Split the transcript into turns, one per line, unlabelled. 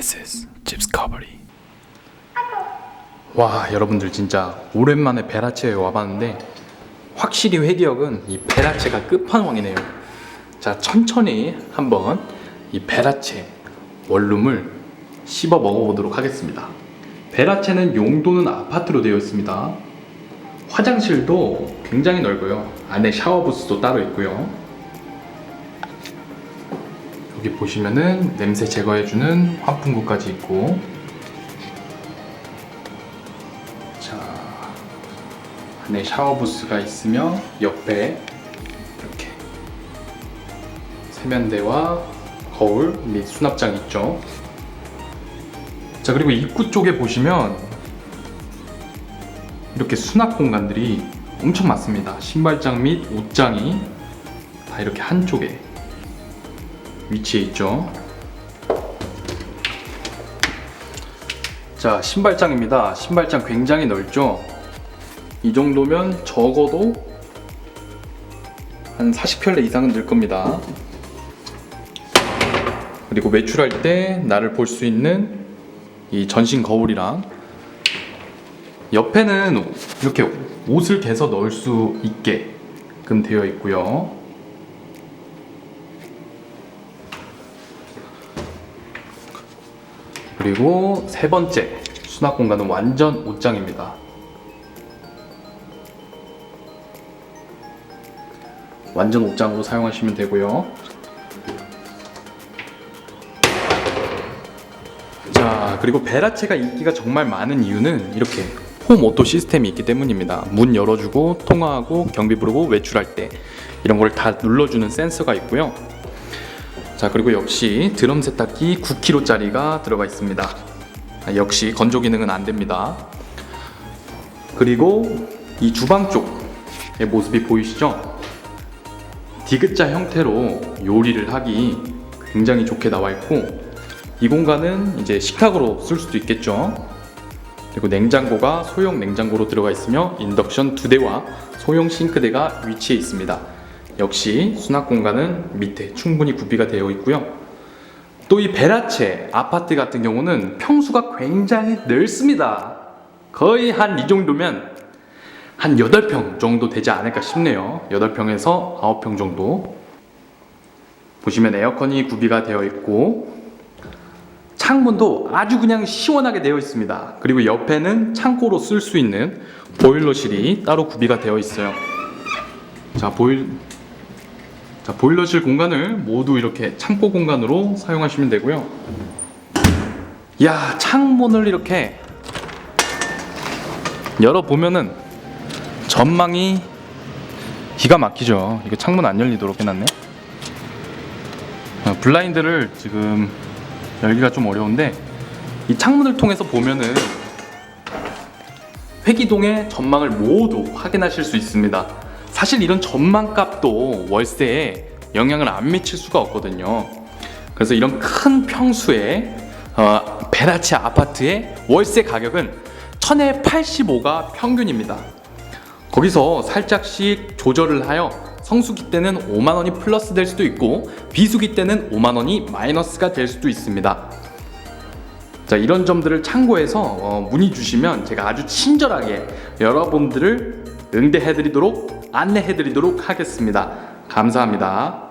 This is Discovery. 와 여러분들 진짜 오랜만에 베라체에 와봤는데 확실히 회기역은 이 베라체가 끝판왕이네요. 자 천천히 한번 이 베라체 원룸을 씹어 먹어보도록 하겠습니다. 베라체는 용도는 아파트로 되어 있습니다. 화장실도 굉장히 넓어요. 안에 샤워 부스도 따로 있고요. 여기 보시면은 냄새 제거해주는 환풍구까지 있고. 자 안에 샤워 부스가 있으며 옆에 이렇게 세면대와 거울 및 수납장 있죠. 자 그리고 입구 쪽에 보시면 이렇게 수납 공간들이 엄청 많습니다. 신발장 및 옷장이 다 이렇게 한쪽에 위치해 있죠. 자, 신발장입니다. 신발장 굉장히 넓죠? 이 정도면 적어도 한 40평대 이상은 늘 겁니다. 그리고 외출할 때 나를 볼 수 있는 이 전신 거울이랑 옆에는 이렇게 옷을 개서 넣을 수 있게끔 되어 있고요. 그리고 세 번째 수납 공간은 완전 옷장입니다. 완전 옷장으로 사용하시면 되고요. 자, 그리고 베라체가 인기가 정말 많은 이유는 이렇게 홈 오토 시스템이 있기 때문입니다. 문 열어주고 통화하고 경비 부르고 외출할 때 이런 걸 다 눌러주는 센서가 있고요. 자 그리고 역시 드럼 세탁기 9kg짜리가 들어가 있습니다. 아, 역시 건조 기능은 안 됩니다. 그리고 이 주방 쪽의 모습이 보이시죠? 디귿자 형태로 요리를 하기 굉장히 좋게 나와 있고 이 공간은 이제 식탁으로 쓸 수도 있겠죠. 그리고 냉장고가 소형 냉장고로 들어가 있으며 인덕션 두 대와 소형 싱크대가 위치해 있습니다. 역시 수납 공간은 밑에 충분히 구비가 되어 있고요. 또 이 베라체 아파트 같은 경우는 평수가 굉장히 넓습니다. 거의 한 이 정도면 한 8평 정도 되지 않을까 싶네요. 8평에서 9평 정도. 보시면 에어컨이 구비가 되어 있고 창문도 아주 그냥 시원하게 되어 있습니다. 그리고 옆에는 창고로 쓸 수 있는 보일러실이 따로 구비가 되어 있어요. 자, 보일 자, 보일러실 공간을 모두 이렇게 창고 공간으로 사용하시면 되고요. 야, 창문을 이렇게 열어 보면은 전망이 기가 막히죠. 이거 창문 안 열리도록 해놨네. 어, 블라인드를 지금 열기가 좀 어려운데 이 창문을 통해서 보면은 회기동의 전망을 모두 확인하실 수 있습니다. 사실 이런 전망값도 월세에 영향을 안 미칠 수가 없거든요. 그래서 이런 큰 평수의 어, 베라치 아파트의 월세 가격은 1085가 평균입니다. 거기서 살짝씩 조절을 하여 성수기 때는 5만 원이 플러스 될 수도 있고 비수기 때는 5만 원이 마이너스가 될 수도 있습니다. 자 이런 점들을 참고해서 어, 문의 주시면 제가 아주 친절하게 여러분들을 응대해드리도록 안내해 드리도록 하겠습니다. 감사합니다.